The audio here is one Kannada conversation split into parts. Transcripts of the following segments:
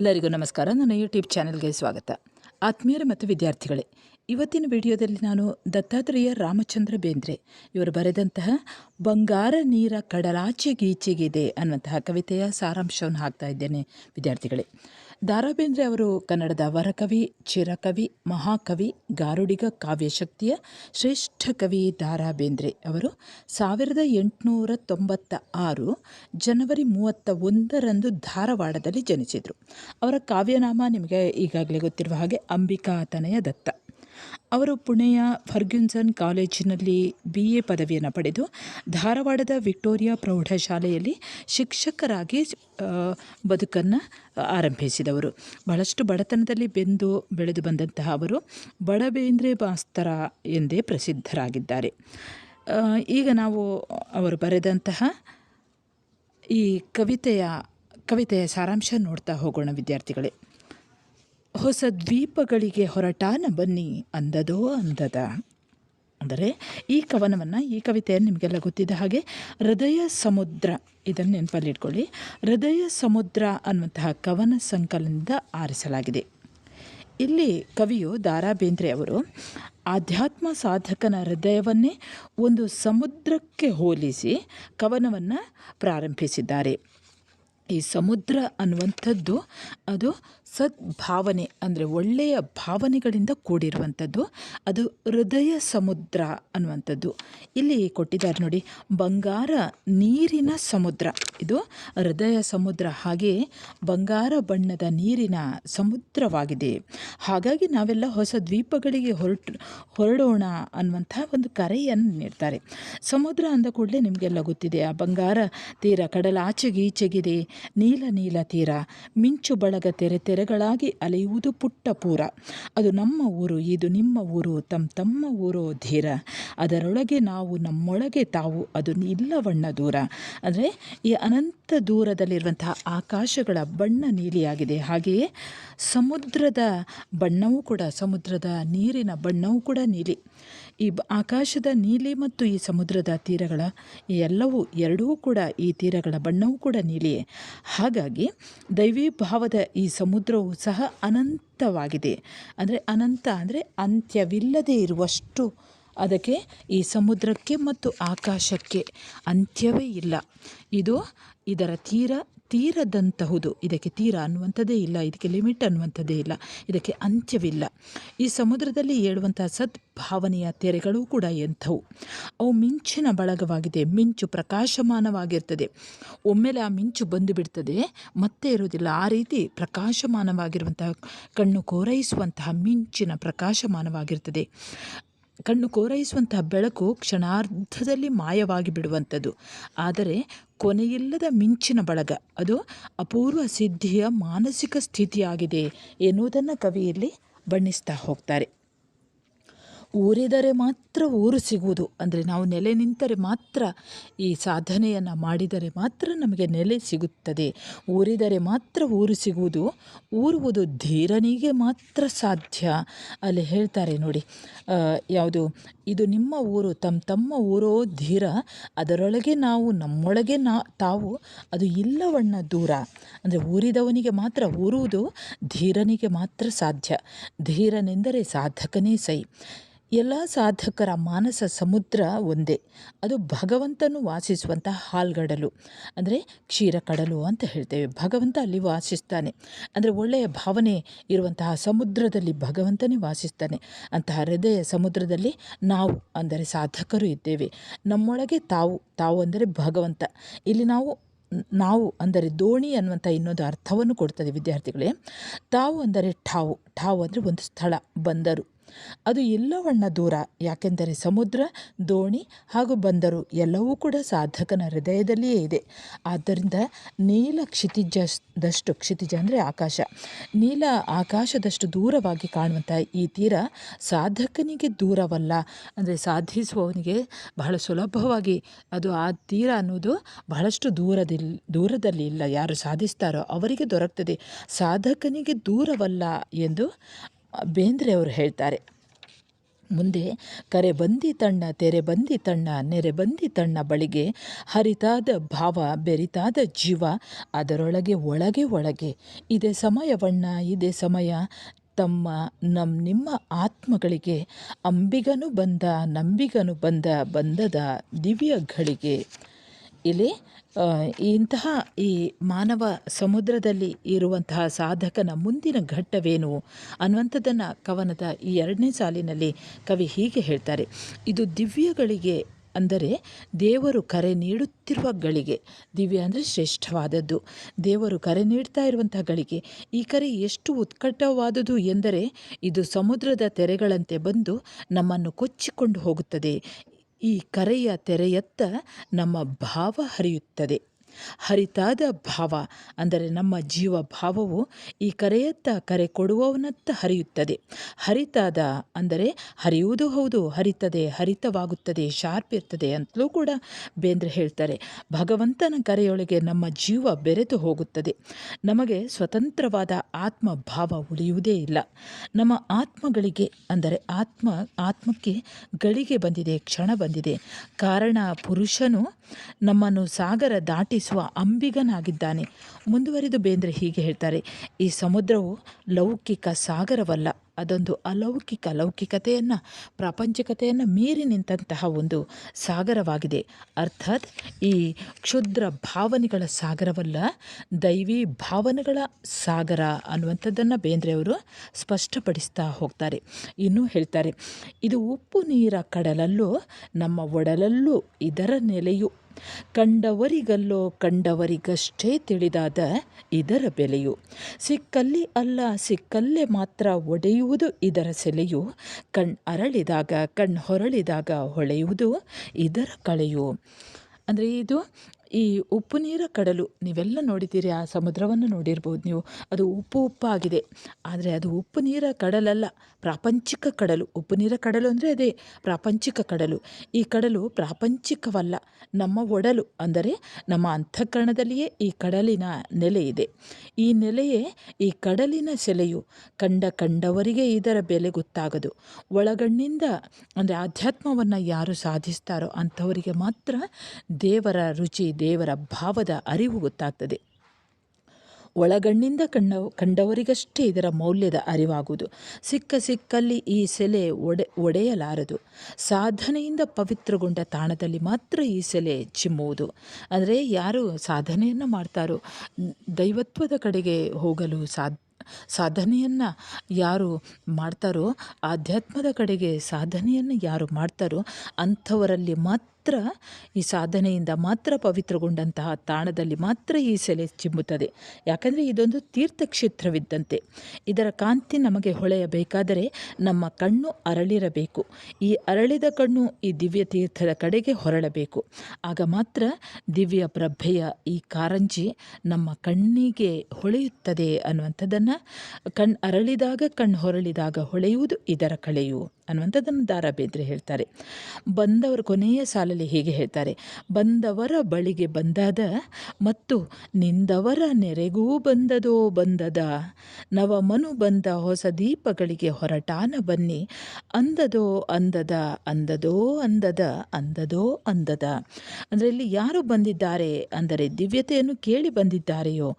ಎಲ್ಲರಿಗೂ ನಮಸ್ಕಾರ. ನನ್ನ ಯೂಟ್ಯೂಬ್ ಚಾನೆಲ್ಗೆ ಸ್ವಾಗತ. ಆತ್ಮೀಯರ ಮತ್ತು ವಿದ್ಯಾರ್ಥಿಗಳೇ, ಇವತ್ತಿನ ವಿಡಿಯೋದಲ್ಲಿ ನಾನು ದತ್ತಾತ್ರೇಯ ರಾಮಚಂದ್ರ ಬೇಂದ್ರೆ. ಇವರು ಬರೆದಂತಹ ಬಂಗಾರ ನೀರ ಕಡಲಾಚೆಗೀಚೆಗಿದೆ ಅನ್ನುವಂತಹ ಕವಿತೆಯ ಸಾರಾಂಶವನ್ನು ಹಾಕ್ತಾ ಇದ್ದೇನೆ. ವಿದ್ಯಾರ್ಥಿಗಳೇ ದಾರಾ ಬೇಂದ್ರೆ ಅವರು ಕನ್ನಡದ ವರಕವಿ, ಚಿರಕವಿ, ಮಹಾಕವಿ, ಗಾರುಡಿಗ ಕಾವ್ಯಶಕ್ತಿಯ ಶ್ರೇಷ್ಠ ಕವಿ ದಾರಾ ಬೇಂದ್ರೆ ಅವರು ಸಾವಿರದ ಎಂಟುನೂರ ತೊಂಬತ್ತ ಆರು ಜನವರಿ ಮೂವತ್ತ ಒಂದರಂದು ಧಾರವಾಡದಲ್ಲಿ ಜನಿಸಿದರು. ಅವರ ಕಾವ್ಯನಾಮ ನಿಮಗೆ ಈಗಾಗಲೇ ಗೊತ್ತಿರುವ ಹಾಗೆ ಅಂಬಿಕಾತನಯ ದತ್ತ. ಅವರು ಪುಣೆಯ ಫರ್ಗ್ಯುನ್ಸನ್ ಕಾಲೇಜಿನಲ್ಲಿ ಬಿ ಎ ಪದವಿಯನ್ನು ಪಡೆದು ಧಾರವಾಡದ ವಿಕ್ಟೋರಿಯಾ ಪ್ರೌಢಶಾಲೆಯಲ್ಲಿ ಶಿಕ್ಷಕರಾಗಿ ಬದುಕನ್ನು ಆರಂಭಿಸಿದವರು. ಬಹಳಷ್ಟು ಬಡತನದಲ್ಲಿ ಬೆಂದು ಬೆಳೆದು ಬಂದಂತಹ ಅವರು ಬಡಬೇಂದ್ರೆ ಭಾಸ್ತರ ಎಂದೇ ಪ್ರಸಿದ್ಧರಾಗಿದ್ದಾರೆ. ಈಗ ನಾವು ಅವರು ಬರೆದಂತಹ ಈ ಕವಿತೆಯ ಕವಿತೆಯ ಸಾರಾಂಶ ನೋಡ್ತಾ ಹೋಗೋಣ ವಿದ್ಯಾರ್ಥಿಗಳೇ. ಹೊಸ ದ್ವೀಪಗಳಿಗೆ ಹೊರಟಾನ ಬನ್ನಿ ಅಂದದೋ ಅಂದದ. ಅಂದರೆ ಈ ಕವನವನ್ನು, ಈ ಕವಿತೆಯನ್ನು ನಿಮಗೆಲ್ಲ ಗೊತ್ತಿದ್ದ ಹಾಗೆ ಹೃದಯ ಸಮುದ್ರ, ಇದನ್ನು ನೆನಪಲ್ಲಿಟ್ಕೊಳ್ಳಿ ಹೃದಯ ಸಮುದ್ರ ಅನ್ನುವಂತಹ ಕವನ ಸಂಕಲನದಿಂದ ಆರಿಸಲಾಗಿದೆ. ಇಲ್ಲಿ ಕವಿಯು ದಾರಾ ಬೇಂದ್ರೆ ಅವರು, ಆಧ್ಯಾತ್ಮ ಸಾಧಕನ ಹೃದಯವನ್ನೇ ಒಂದು ಸಮುದ್ರಕ್ಕೆ ಹೋಲಿಸಿ ಕವನವನ್ನು ಪ್ರಾರಂಭಿಸಿದ್ದಾರೆ. ಈ ಸಮುದ್ರ ಅನ್ನುವಂಥದ್ದು, ಅದು ಸದ್ಭಾವನೆ ಅಂದರೆ ಒಳ್ಳೆಯ ಭಾವನೆಗಳಿಂದ ಕೂಡಿರುವಂಥದ್ದು, ಅದು ಹೃದಯ ಸಮುದ್ರ ಅನ್ನುವಂಥದ್ದು. ಇಲ್ಲಿ ಕೊಟ್ಟಿದ್ದಾರೆ ನೋಡಿ, ಬಂಗಾರ ನೀರಿನ ಸಮುದ್ರ. ಇದು ಹೃದಯ ಸಮುದ್ರ, ಹಾಗೆ ಬಂಗಾರ ಬಣ್ಣದ ನೀರಿನ ಸಮುದ್ರವಾಗಿದೆ. ಹಾಗಾಗಿ ನಾವೆಲ್ಲ ಹೊಸ ದ್ವೀಪಗಳಿಗೆ ಹೊರಟು, ಹೊರಡೋಣ ಅನ್ನುವಂಥ ಒಂದು ಕರೆಯನ್ನು ನೀಡ್ತಾರೆ. ಸಮುದ್ರ ಅಂದ ಕೂಡಲೇ ನಿಮಗೆಲ್ಲ ಗೊತ್ತಿದೆ, ಆ ಬಂಗಾರ ತೀರ ಕಡಲ ಆಚೆಗೆ ಈಚೆಗಿದೆ ನೀಲ ನೀಲ ತೀರ ಮಿಂಚು ಬಳಗ ತೆರೆ ತೆರೆಗಳಾಗಿ ಅಲೆಯುವುದು ಪುಟ್ಟಪೂರ ಅದು ನಮ್ಮ ಊರು, ಇದು ನಿಮ್ಮ ಊರು ತಮ್ಮ ತಮ್ಮ ಊರು ಧೀರ. ಅದರೊಳಗೆ ನಾವು ನಮ್ಮೊಳಗೆ ತಾವು, ಅದು ಇಲ್ಲವಣ್ಣ ದೂರ. ಅಂದರೆ ಈ ಅನಂತ ದೂರದಲ್ಲಿರುವಂತಹ ಆಕಾಶಗಳ ಬಣ್ಣ ನೀಲಿಯಾಗಿದೆ. ಹಾಗೆಯೇ ಸಮುದ್ರದ ಬಣ್ಣವೂ ಕೂಡ, ಸಮುದ್ರದ ನೀರಿನ ಬಣ್ಣವೂ ಕೂಡ ನೀಲಿ. ಈ ಆಕಾಶದ ನೀಲಿ ಮತ್ತು ಈ ಸಮುದ್ರದ ತೀರಗಳ ಎಲ್ಲವೂ ಎರಡೂ ಕೂಡ ಈ ತೀರಗಳ ಬಣ್ಣವೂ ಕೂಡ ನೀಲಿಯೇ ಹಾಗಾಗಿ ದೈವೀ ಭಾವದ ಈ ಸಮುದ್ರವು ಸಹ ಅನಂತವಾಗಿದೆ. ಅಂದರೆ ಅನಂತ ಅಂದರೆ ಅಂತ್ಯವಿಲ್ಲದೆ ಇರುವಷ್ಟು. ಅದಕ್ಕೆ ಈ ಸಮುದ್ರಕ್ಕೆ ಮತ್ತು ಆಕಾಶಕ್ಕೆ ಅಂತ್ಯವೇ ಇಲ್ಲ. ಇದು ಇದರ ತೀರ ತೀರದಂತಹುದು. ಇದಕ್ಕೆ ತೀರ ಅನ್ನುವಂಥದ್ದೇ ಇಲ್ಲ, ಇದಕ್ಕೆ ಲಿಮಿಟ್ ಅನ್ನುವಂಥದ್ದೇ ಇಲ್ಲ, ಇದಕ್ಕೆ ಅಂತ್ಯವಿಲ್ಲ. ಈ ಸಮುದ್ರದಲ್ಲಿ ಏಳುವಂಥ ಸದ್ಭಾವನೆಯ ತೆರೆಗಳು ಕೂಡ ಎಂಥವು. ಅವು ಮಿಂಚಿನ ಬಳಗವಾಗಿದೆ, ಮಿಂಚು ಪ್ರಕಾಶಮಾನವಾಗಿರ್ತದೆ. ಒಮ್ಮೆಲೆ ಆ ಮಿಂಚು ಬಂದು ಬಿಡ್ತದೆ ಮತ್ತೆ ಇರುವುದಿಲ್ಲ. ಆ ರೀತಿ ಪ್ರಕಾಶಮಾನವಾಗಿರುವಂತಹ ಕಣ್ಣು ಕೋರೈಸುವಂತಹ ಮಿಂಚಿನ ಪ್ರಕಾಶಮಾನವಾಗಿರ್ತದೆ. ಕಣ್ಣು ಕೋರೈಸುವಂತಹ ಬೆಳಕು ಕ್ಷಣಾರ್ಧದಲ್ಲಿ ಮಾಯವಾಗಿ ಬಿಡುವಂಥದ್ದು. ಆದರೆ ಕೊನೆಯಿಲ್ಲದ ಮಿಂಚಿನ ಬಳಗ, ಅದು ಅಪೂರ್ವ ಸಿದ್ಧಿಯ ಮಾನಸಿಕ ಸ್ಥಿತಿಯಾಗಿದೆ ಎನ್ನುವುದನ್ನು ಕವಿಯಲ್ಲಿ ಬಣ್ಣಿಸ್ತಾ ಹೋಗ್ತಾರೆ. ಊರಿದರೆ ಮಾತ್ರ ಊರು ಸಿಗುವುದು. ಅಂದರೆ ನಾವು ನೆಲೆ ನಿಂತರೆ ಮಾತ್ರ ಈ ಸಾಧನೆಯನ್ನು ಮಾಡಿದರೆ ಮಾತ್ರ ನಮಗೆ ನೆಲೆ ಸಿಗುತ್ತದೆ. ಊರಿದರೆ ಮಾತ್ರ ಊರು ಸಿಗುವುದು. ಊರುವುದು ಧೀರನಿಗೆ ಮಾತ್ರ ಸಾಧ್ಯ ಅಲ್ಲಿ ಹೇಳ್ತಾರೆ ನೋಡಿ. ಯಾವುದು? ಇದು ನಿಮ್ಮ ಊರು ತಮ್ಮ ತಮ್ಮ ಊರೋ ಧೀರ, ಅದರೊಳಗೆ ನಾವು, ನಮ್ಮೊಳಗೆ ನಾ, ತಾವು, ಅದು ಇಲ್ಲವಣ್ಣ ದೂರ. ಅಂದರೆ ಊರಿದವನಿಗೆ ಮಾತ್ರ ಊರುವುದು, ಧೀರನಿಗೆ ಮಾತ್ರ ಸಾಧ್ಯ. ಧೀರನೆಂದರೆ ಸಾಧಕನೇ ಸೈ. ಎಲ್ಲ ಸಾಧಕರ ಮಾನಸ ಸಮುದ್ರ ಒಂದೇ. ಅದು ಭಗವಂತನು ವಾಸಿಸುವಂಥ ಹಾಲ್ಗಡಲು, ಅಂದರೆ ಕ್ಷೀರ ಕಡಲು ಅಂತ ಹೇಳ್ತೇವೆ. ಭಗವಂತ ಅಲ್ಲಿ ವಾಸಿಸ್ತಾನೆ. ಅಂದರೆ ಒಳ್ಳೆಯ ಭಾವನೆ ಇರುವಂತಹ ಸಮುದ್ರದಲ್ಲಿ ಭಗವಂತನೇ ವಾಸಿಸ್ತಾನೆ. ಅಂತಹ ಹೃದಯ ಸಮುದ್ರದಲ್ಲಿ ನಾವು, ಅಂದರೆ ಸಾಧಕರು ಇದ್ದೇವೆ. ನಮ್ಮೊಳಗೆ ತಾವು ತಾವು ಅಂದರೆ ಭಗವಂತ. ಇಲ್ಲಿ ನಾವು ನಾವು ಅಂದರೆ ದೋಣಿ ಅನ್ನುವಂಥ ಇನ್ನೊಂದು ಅರ್ಥವನ್ನು ಕೊಡ್ತದೆ ವಿದ್ಯಾರ್ಥಿಗಳೇ. ತಾವು ಅಂದರೆ ಠಾವು. ಠಾವು ಅಂದರೆ ಒಂದು ಸ್ಥಳ, ಬಂದರು. ಅದು ಎಲ್ಲವಣ್ಣ ದೂರ, ಯಾಕೆಂದರೆ ಸಮುದ್ರ, ದೋಣಿ ಹಾಗೂ ಬಂದರು ಎಲ್ಲವೂ ಕೂಡ ಸಾಧಕನ ಹೃದಯದಲ್ಲಿಯೇ ಇದೆ. ಆದ್ದರಿಂದ ನೀಲ ಕ್ಷಿತಿಜದಷ್ಟು, ಕ್ಷಿತಿಜ ಅಂದರೆ ಆಕಾಶ, ನೀಲ ಆಕಾಶದಷ್ಟು ದೂರವಾಗಿ ಕಾಣುವಂಥ ಈ ತೀರ ಸಾಧಕನಿಗೆ ದೂರವಲ್ಲ, ಅಂದರೆ ಸಾಧಿಸುವವನಿಗೆ ಬಹಳ ಸುಲಭವಾಗಿ ಅದು ಆ ತೀರ ಅನ್ನೋದು ಬಹಳಷ್ಟು ದೂರದಿಲ್, ದೂರದಲ್ಲಿ ಇಲ್ಲ. ಯಾರು ಸಾಧಿಸ್ತಾರೋ ಅವರಿಗೆ ದೊರಕ್ತದೆ. ಸಾಧಕನಿಗೆ ದೂರವಲ್ಲ ಎಂದು ಬೇಂದ್ರೆ ಅವರು ಹೇಳ್ತಾರೆ, ಮುಂದೆ ಕರೆ ಬಂದಿ ತಣ್ಣ, ತೆರೆ ಬಂದಿ ತಣ್ಣ, ನೆರೆ ಬಂದಿ ತಣ್ಣ ಬಳಿಗೆ ಹರಿತಾದ ಭಾವ, ಬೆರಿತಾದ ಜೀವ, ಅದರೊಳಗೆ ಒಳಗೆ ಒಳಗೆ. ಇದೇ ಸಮಯವಣ್ಣ ಇದೇ ಸಮಯ ತಮ್ಮ ನಮ್ಮ ನಿಮ್ಮ ಆತ್ಮಗಳಿಗೆ. ಅಂಬಿಗನು ಬಂದ, ನಂಬಿಗನು ಬಂದ, ಬಂದದ ದಿವ್ಯ ಘಳಿಗೆ ಇಲ್ಲಿ ಇಂತಹ ಈ ಮಾನವ ಸಮುದ್ರದಲ್ಲಿ ಇರುವಂತಹ ಸಾಧಕನ ಮುಂದಿನ ಘಟ್ಟವೇನು ಅನ್ನುವಂಥದ್ದನ್ನು ಕವನದ ಈ ಎರಡನೇ ಸಾಲಿನಲ್ಲಿ ಕವಿ ಹೀಗೆ ಹೇಳ್ತಾರೆ. ಇದು ದಿವ್ಯಗಳಿಗೆ ಅಂದರೆ ದೇವರು ಕರೆ ನೀಡುತ್ತಿರುವ ಗಳಿಗೆ. ದಿವ್ಯ ಅಂದರೆ ಶ್ರೇಷ್ಠವಾದದ್ದು. ದೇವರು ಕರೆ ನೀಡ್ತಾ ಇರುವಂತಹ ಗಳಿಗೆ. ಈ ಕರೆ ಎಷ್ಟು ಉತ್ಕಟವಾದುದು ಎಂದರೆ ಇದು ಸಮುದ್ರದ ತೆರೆಗಳಂತೆ ಬಂದು ನಮ್ಮನ್ನು ಕೊಚ್ಚಿಕೊಂಡು ಹೋಗುತ್ತದೆ. ಈ ಕರೆಯ ತೆರೆಯತ್ತ ನಮ್ಮ ಭಾವ ಹರಿಯುತ್ತದೆ. ಹರಿತಾದ ಭಾವ, ಅಂದರೆ ನಮ್ಮ ಜೀವ ಭಾವವು ಈ ಕರೆಯತ್ತ ಕರೆ ಕೊಡುವವನತ್ತ ಹರಿಯುತ್ತದೆ. ಹರಿತಾದ ಅಂದರೆ ಹರಿಯುವುದು ಹೌದು, ಹರಿತದೆ, ಹರಿತವಾಗುತ್ತದೆ ಶಾರ್ಪ್ ಇರ್ತದೆ ಅಂತಲೂ ಕೂಡ ಬೇಂದ್ರೆ ಹೇಳ್ತಾರೆ. ಭಗವಂತನ ಕರೆಯೊಳಗೆ ನಮ್ಮ ಜೀವ ಬೆರೆತು ಹೋಗುತ್ತದೆ. ನಮಗೆ ಸ್ವತಂತ್ರವಾದ ಆತ್ಮ ಭಾವ ಉಳಿಯುವುದೇ ಇಲ್ಲ. ನಮ್ಮ ಆತ್ಮಗಳಿಗೆ, ಅಂದರೆ ಆತ್ಮ, ಆತ್ಮಕ್ಕೆ ಗಳಿಗೆ ಬಂದಿದೆ, ಕ್ಷಣ ಬಂದಿದೆ. ಕಾರಣ ಪುರುಷನು ನಮ್ಮನ್ನು ಸಾಗರ ದಾಟಿಸುವ ಅಂಬಿಗನಾಗಿದ್ದಾನೆ. ಮುಂದುವರಿದು ಬೇಂದ್ರೆ ಹೀಗೆ ಹೇಳ್ತಾರೆ, ಈ ಸಮುದ್ರವು ಲೌಕಿಕ ಸಾಗರವಲ್ಲ, ಅದೊಂದು ಅಲೌಕಿಕ ಲೌಕಿಕತೆಯನ್ನು, ಪ್ರಾಪಂಚಿಕತೆಯನ್ನು ಮೀರಿ ನಿಂತಹ ಒಂದು ಸಾಗರವಾಗಿದೆ. ಅರ್ಥಾತ್ ಈ ಕ್ಷುದ್ರ ಭಾವನೆಗಳ ಸಾಗರವಲ್ಲ, ದೈವಿ ಭಾವನೆಗಳ ಸಾಗರ ಅನ್ನುವಂಥದ್ದನ್ನು ಬೇಂದ್ರೆಯವರು ಸ್ಪಷ್ಟಪಡಿಸ್ತಾ ಹೋಗ್ತಾರೆ. ಇನ್ನೂ ಹೇಳ್ತಾರೆ, ಇದು ಉಪ್ಪು ನೀರ ಕಡಲಲ್ಲೂ, ನಮ್ಮ ಒಡಲಲ್ಲೂ, ಇದರ ನೆಲೆಯು ಕಂಡವರಿಗಲ್ಲೋ ಕಂಡವರಿಗಷ್ಟೇ ತಿಳಿದಾದ ಇದರ ಬೆಲೆಯು. ಸಿಕ್ಕಲ್ಲಿ ಅಲ್ಲ, ಸಿಕ್ಕಲ್ಲೇ ಮಾತ್ರ ಒಡೆಯುವುದು ಇದರ ಸೆಲೆಯು. ಕಣ್ ಅರಳಿದಾಗ, ಕಣ್ ಹೊರಳಿದಾಗ ಹೊಳೆಯುವುದು ಇದರ ಕಳೆಯು. ಅಂದರೆ ಇದು ಈ ಉಪ್ಪು ನೀರ ಕಡಲು ನೀವೆಲ್ಲ ನೋಡಿದ್ದೀರಿ, ಆ ಸಮುದ್ರವನ್ನು ನೋಡಿರ್ಬೋದು ನೀವು. ಅದು ಉಪ್ಪು ಉಪ್ಪಾಗಿದೆ. ಆದರೆ ಅದು ಉಪ್ಪು ನೀರ ಕಡಲಲ್ಲ, ಪ್ರಾಪಂಚಿಕ ಕಡಲು. ಉಪ್ಪು ನೀರ ಕಡಲು ಅಂದರೆ ಅದೇ, ಪ್ರಾಪಂಚಿಕ ಕಡಲು. ಈ ಕಡಲು ಪ್ರಾಪಂಚಿಕವಲ್ಲ, ನಮ್ಮ ಒಡಲು. ಅಂದರೆ ನಮ್ಮ ಅಂತಃಕರಣದಲ್ಲಿಯೇ ಈ ಕಡಲಿನ ನೆಲೆ ಈ ನೆಲೆಯೇ, ಈ ಕಡಲಿನ ಸೆಲೆಯು ಕಂಡ ಕಂಡವರಿಗೆ ಇದರ ಬೆಲೆ ಗೊತ್ತಾಗದು. ಒಳಗಣ್ಣಿಂದ, ಅಂದರೆ ಆಧ್ಯಾತ್ಮವನ್ನು ಯಾರು ಸಾಧಿಸ್ತಾರೋ ಅಂಥವರಿಗೆ ಮಾತ್ರ ದೇವರ ರುಚಿ ದೇವರ ಭಾವದ ಅರಿವು ಗೊತ್ತಾಗ್ತದೆ. ಒಳಗಣ್ಣಿಂದ ಕಂಡ ಕಂಡವರಿಗಷ್ಟೇ ಇದರ ಮೌಲ್ಯದ ಅರಿವಾಗುವುದು. ಸಿಕ್ಕ ಸಿಕ್ಕಲ್ಲಿ ಈ ಸೆಲೆ ಒಡೆ, ಒಡೆಯಲಾರದು. ಸಾಧನೆಯಿಂದ ಪವಿತ್ರಗೊಂಡ ತಾಣದಲ್ಲಿ ಮಾತ್ರ ಈ ಸೆಲೆ ಚಿಮ್ಮುವುದು. ಅಂದರೆ ಯಾರು ಸಾಧನೆಯನ್ನು ಮಾಡ್ತಾರೋ, ದೈವತ್ವದ ಕಡೆಗೆ ಹೋಗಲು ಸಾಧ್ಯ ಸಾಧನೆಯನ್ನು ಯಾರು ಮಾಡ್ತಾರೋ, ಆಧ್ಯಾತ್ಮದ ಕಡೆಗೆ ಸಾಧನೆಯನ್ನು ಯಾರು ಮಾಡ್ತಾರೋ, ಅಂಥವರಲ್ಲಿ ಮಾತ್ರ ಈ ಸಾಧನೆಯಿಂದ ಮಾತ್ರ ಪವಿತ್ರಗೊಂಡಂತಹ ತಾಣದಲ್ಲಿ ಮಾತ್ರ ಈ ಸೆಲೆ ಚಿಮ್ಮುತ್ತದೆ. ಯಾಕಂದರೆ ಇದೊಂದು ತೀರ್ಥಕ್ಷೇತ್ರವಿದ್ದಂತೆ. ಇದರ ಕಾಂತಿ ನಮಗೆ ಹೊಳೆಯಬೇಕಾದರೆ ನಮ್ಮ ಕಣ್ಣು ಅರಳಿರಬೇಕು. ಈ ಅರಳಿದ ಕಣ್ಣು ಈ ದಿವ್ಯ ತೀರ್ಥದ ಕಡೆಗೆ ಹೊರಳಬೇಕು. ಆಗ ಮಾತ್ರ ದಿವ್ಯ ಪ್ರಭೆಯ ಈ ಕಾರಂಜಿ ನಮ್ಮ ಕಣ್ಣಿಗೆ ಹೊಳೆಯುತ್ತದೆ ಅನ್ನುವಂಥದ್ದನ್ನು ಕಣ್ ಅರಳಿದಾಗ ಕಣ್ಣು ಹೊರಳಿದಾಗ ಹೊಳೆಯುವುದು ಇದರ ಕಳೆಯು ಅನ್ನುವಂಥದ್ದನ್ನು ದಾರಾ ಬೇಂದ್ರೆ ಹೇಳ್ತಾರೆ. ಬಂದವರು ಕೊನೆಯ ಸಾಲಲ್ಲಿ ಹೀಗೆ ಹೇಳ್ತಾರೆ, ಬಂದವರ ಬಳಿಗೆ ಬಂದದ ಮತ್ತು ನಿಂದವರ ನೆರೆಗೂ ಬಂದದೋ ಬಂದದ. ನವ ಮನು ಬಂದ ಹೊಸ ದೀಪಗಳಿಗೆ ಹೊರಟಾನ ಬನ್ನಿ, ಅಂದದೋ ಅಂದದ ಅಂದದೋ ಅಂದದ ಅಂದದೋ ಅಂದದ. ಅಂದರೆ ಇಲ್ಲಿ ಯಾರು ಬಂದಿದ್ದಾರೆ ಅಂದರೆ ದಿವ್ಯತೆಯನ್ನು ಕೇಳಿ ಬಂದಿದ್ದಾರೆಯೋ,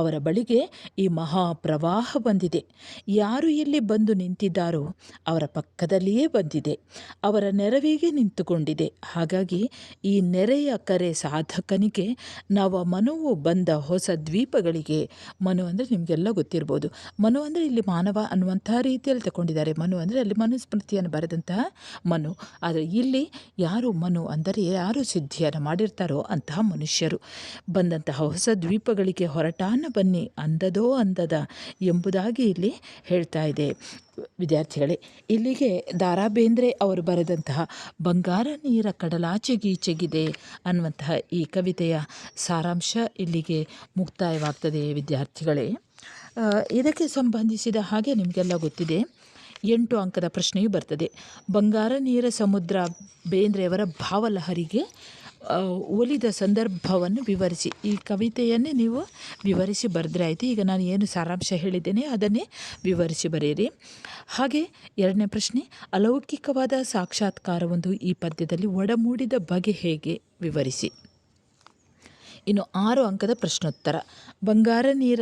ಅವರ ಬಳಿಗೆ ಈ ಮಹಾಪ್ರವಾಹ ಬಂದಿದೆ. ಯಾರು ಇಲ್ಲಿ ಬಂದು ನಿಂತಿದ್ದಾರೋ ಅವರ ಪಕ್ಕದಲ್ಲಿಯೇ ಬಂದಿದೆ, ಅವರ ನೆರವಿಗೆ ನಿಂತುಕೊಂಡಿದೆ. ಹಾಗಾಗಿ ಈ ನೆರೆಯ ಕರೆ ಸಾಧಕನಿಗೆ ನವ ಮನುವು ಬಂದ ಹೊಸ ದ್ವೀಪಗಳಿಗೆ ಮನು ಅಂದರೆ ನಿಮಗೆಲ್ಲ ಗೊತ್ತಿರ್ಬೋದು. ಮನು ಅಂದರೆ ಇಲ್ಲಿ ಮಾನವ ಅನ್ನುವಂಥ ರೀತಿಯಲ್ಲಿ ತಗೊಂಡಿದ್ದಾರೆ ಮನು ಅಂದರೆ ಅಲ್ಲಿ ಮನುಸ್ಮೃತಿಯನ್ನು ಬರೆದಂತಹ ಮನು. ಆದರೆ ಇಲ್ಲಿ ಯಾರು ಮನು ಅಂದರೆ ಯಾರು ಸಿದ್ಧಿಯನ್ನು ಮಾಡಿರ್ತಾರೋ ಅಂತಹ ಮನುಷ್ಯರು. ಬಂದಂತಹ ಹೊಸ ದ್ವೀಪಗಳಿಗೆ ಹೊರಟಾನ ಬನ್ನಿ, ಅಂದದೋ ಅಂದದ ಎಂಬುದಾಗಿ ಇಲ್ಲಿ ಹೇಳ್ತಾ ಇದೆ. ವಿದ್ಯಾರ್ಥಿಗಳೇ, ಇಲ್ಲಿಗೆ ದಾರಾ ಬೇಂದ್ರೆ ಅವರು ಬರೆದಂತಹ ಬಂಗಾರ ನೀರ ಕಡಲಾಚೆಗೀಚೆಗಿದೆ ಅನ್ನುವಂತಹ ಈ ಕವಿತೆಯ ಸಾರಾಂಶ ಇಲ್ಲಿಗೆ ಮುಕ್ತಾಯವಾಗ್ತದೆ ವಿದ್ಯಾರ್ಥಿಗಳೇ. ಇದಕ್ಕೆ ಸಂಬಂಧಿಸಿದ ಹಾಗೆ ನಿಮಗೆಲ್ಲ ಗೊತ್ತಿದೆ, ಎಂಟು ಅಂಕದ ಪ್ರಶ್ನೆಯೂ ಬರ್ತದೆ. ಬಂಗಾರ ನೀರ ಸಮುದ್ರ ಬೇಂದ್ರೆಯವರ ಭಾವಲಹರಿಗೆ ಒಲಿದ ಸಂದರ್ಭವನ್ನು ವಿವರಿಸಿ. ಈ ಕವಿತೆಯನ್ನೇ ನೀವು ವಿವರಿಸಿ ಬರೆದ್ರೆ ಆಯಿತು. ಈಗ ನಾನು ಏನು ಸಾರಾಂಶ ಹೇಳಿದ್ದೇನೆ ಅದನ್ನೇ ವಿವರಿಸಿ ಬರೆಯಿರಿ. ಹಾಗೆ ಎರಡನೇ ಪ್ರಶ್ನೆ, ಅಲೌಕಿಕವಾದ ಸಾಕ್ಷಾತ್ಕಾರವೊಂದು ಈ ಪದ್ಯದಲ್ಲಿ ಒಡಮೂಡಿದ ಬಗೆ ಹೇಗೆ? ವಿವರಿಸಿ. ಇನ್ನು ಆರು ಅಂಕದ ಪ್ರಶ್ನೋತ್ತರ. ಬಂಗಾರ ನೀರ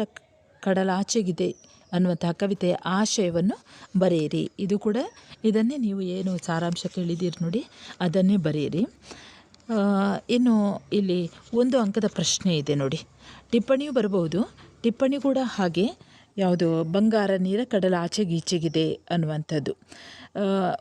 ಕಡಲಾಚೆಗಿದೆ ಅನ್ನುವಂತಹ ಕವಿತೆಯ ಆಶಯವನ್ನು ಬರೆಯಿರಿ. ಇದು ಕೂಡ ಇದನ್ನೇ ನೀವು ಏನು ಸಾರಾಂಶ ಕೇಳಿದ್ದೀರಿ ನೋಡಿ, ಅದನ್ನೇ ಬರೆಯಿರಿ. ಇನ್ನು ಇಲ್ಲಿ ಒಂದು ಅಂಕದ ಪ್ರಶ್ನೆ ಇದೆ ನೋಡಿ. ಟಿಪ್ಪಣಿಯೂ ಬರಬಹುದು. ಟಿಪ್ಪಣಿ ಕೂಡ ಹಾಗೆ. ಯಾವುದು? ಬಂಗಾರ ನೀರ ಕಡಲ ಆಚೆಗೀಚೆಗಿದೆ ಅನ್ನುವಂಥದ್ದು.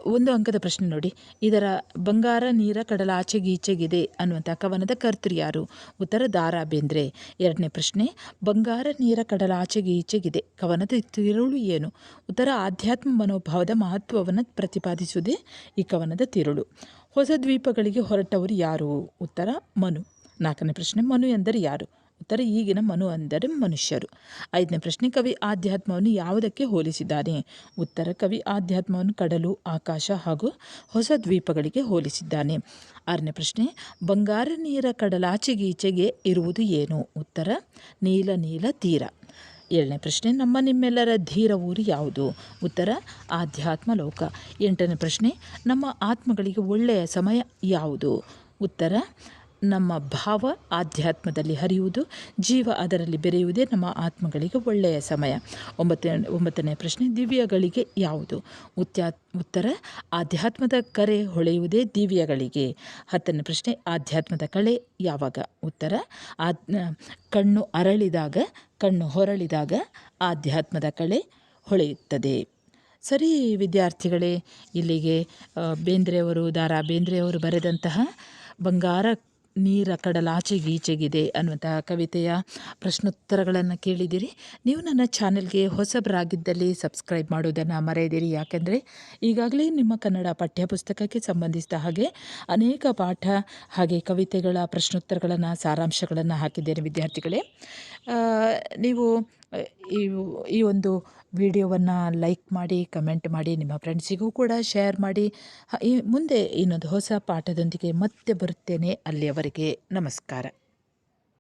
ಒಂದು ಅಂಕದ ಪ್ರಶ್ನೆ ನೋಡಿ. ಇದರ ಬಂಗಾರ ನೀರ ಕಡಲ ಆಚೆಗೀಚೆಗಿದೆ ಅನ್ನುವಂಥ ಕವನದ ಕರ್ತೃ ಯಾರು? ಉತ್ತರ ದಾರಾ ಬೇಂದ್ರೆ ಎರಡನೇ ಪ್ರಶ್ನೆ, ಬಂಗಾರ ನೀರ ಕಡಲ ಆಚೆಗೀಚೆಗಿದೆ ಕವನದ ತಿರುಳು ಏನು? ಉತ್ತರ ಆಧ್ಯಾತ್ಮ ಮನೋಭಾವದ ಮಹತ್ವವನ್ನು ಪ್ರತಿಪಾದಿಸುವುದೇ ಈ ಕವನದ ತಿರುಳು. ಹೊಸ ದ್ವೀಪಗಳಿಗೆ ಹೊರಟವರು ಯಾರು? ಉತ್ತರ, ಮನು. ನಾಲ್ಕನೇ ಪ್ರಶ್ನೆ, ಮನು ಎಂದರೆ ಯಾರು? ಉತ್ತರ, ಈಗಿನ ಮನು ಅಂದರೆ ಮನುಷ್ಯರು. ಐದನೇ ಪ್ರಶ್ನೆ, ಕವಿ ಆಧ್ಯಾತ್ಮವನ್ನು ಯಾವುದಕ್ಕೆ ಹೋಲಿಸಿದ್ದಾನೆ ಉತ್ತರ, ಕವಿ ಆಧ್ಯಾತ್ಮವನ್ನು ಕಡಲು, ಆಕಾಶ ಹಾಗೂ ಹೊಸ ದ್ವೀಪಗಳಿಗೆ ಹೋಲಿಸಿದ್ದಾನೆ. ಆರನೇ ಪ್ರಶ್ನೆ, ಬಂಗಾರ ನೀರ ಕಡಲಾಚೆಗೀಚೆಗೆ ಇರುವುದು ಏನು? ಉತ್ತರ, ನೀಲ ನೀಲ ತೀರ. ಏಳನೇ ಪ್ರಶ್ನೆ, ನಮ್ಮ ನಿಮ್ಮೆಲ್ಲರ ಧೀರ ಊರು ಯಾವುದು? ಉತ್ತರ, ಆಧ್ಯಾತ್ಮ ಲೋಕ. ಎಂಟನೇ ಪ್ರಶ್ನೆ, ನಮ್ಮ ಆತ್ಮಗಳಿಗೆ ಒಳ್ಳೆಯ ಸಮಯ ಯಾವುದು? ಉತ್ತರ ನಮ್ಮ ಭಾವ ಆಧ್ಯಾತ್ಮದಲ್ಲಿ ಹರಿಯುವುದು, ಜೀವ ಅದರಲ್ಲಿ ಬೆರೆಯುವುದೇ ನಮ್ಮ ಆತ್ಮಗಳಿಗೆ ಒಳ್ಳೆಯ ಸಮಯ. ಒಂಬತ್ತನೇ ಒಂಬತ್ತನೇ ಪ್ರಶ್ನೆ, ದಿವ್ಯಗಳಿಗೆ ಯಾವುದು? ಉತ್ಯಾ, ಉತ್ತರ, ಆಧ್ಯಾತ್ಮದ ಕರೆ ಹೊಳೆಯುವುದೇ ದಿವ್ಯಗಳಿಗೆ. ಹತ್ತನೇ ಪ್ರಶ್ನೆ, ಆಧ್ಯಾತ್ಮದ ಕಳೆ ಯಾವಾಗ? ಉತ್ತರ, ಆದ್, ಕಣ್ಣು ಅರಳಿದಾಗ, ಕಣ್ಣು ಹೊರಳಿದಾಗ ಆಧ್ಯಾತ್ಮದ ಕಳೆ ಹೊಳೆಯುತ್ತದೆ. ಸರಿ ವಿದ್ಯಾರ್ಥಿಗಳೇ, ಇಲ್ಲಿಗೆ ಬೇಂದ್ರೆಯವರು, ದಾರಾ ಬೇಂದ್ರೆಯವರು ಬರೆದಂತಹ ಬಂಗಾರ ನೀರ ಕಡಲಾಚೆಗೀಚೆಗಿದೆ ಅನ್ನುವಂತಹ ಕವಿತೆಯ ಪ್ರಶ್ನೋತ್ತರಗಳನ್ನು ಕೇಳಿದಿರಿ ನೀವು ನನ್ನ ಚಾನೆಲ್ಗೆ ಹೊಸಬರಾಗಿದ್ದಲ್ಲಿ ಸಬ್ಸ್ಕ್ರೈಬ್ ಮಾಡೋದನ್ನು ಮರೆಯದಿರಿ. ಯಾಕೆಂದರೆ ಈಗಾಗಲೇ ನಿಮ್ಮ ಕನ್ನಡ ಪಠ್ಯಪುಸ್ತಕಕ್ಕೆ ಸಂಬಂಧಿಸಿದ ಹಾಗೆ ಅನೇಕ ಪಾಠ ಹಾಗೆ ಕವಿತೆಗಳ ಪ್ರಶ್ನೋತ್ತರಗಳನ್ನು, ಸಾರಾಂಶಗಳನ್ನು ಹಾಕಿದ್ದೇನೆ ವಿದ್ಯಾರ್ಥಿಗಳೇ. ನೀವು ಈ ಈ ಒಂದು ವಿಡಿಯೋವನ್ನು ಲೈಕ್ ಮಾಡಿ, ಕಮೆಂಟ್ ಮಾಡಿ, ನಿಮ್ಮ ಫ್ರೆಂಡ್ಸಿಗೂ ಕೂಡ ಶೇರ್ ಮಾಡಿ. ಮುಂದೆ ಇನ್ನೊಂದು ಹೊಸ ಪಾಠದೊಂದಿಗೆ ಮತ್ತೆ ಬರುತ್ತೇನೆ. ಅಲ್ಲಿಯವರೆಗೆ ನಮಸ್ಕಾರ.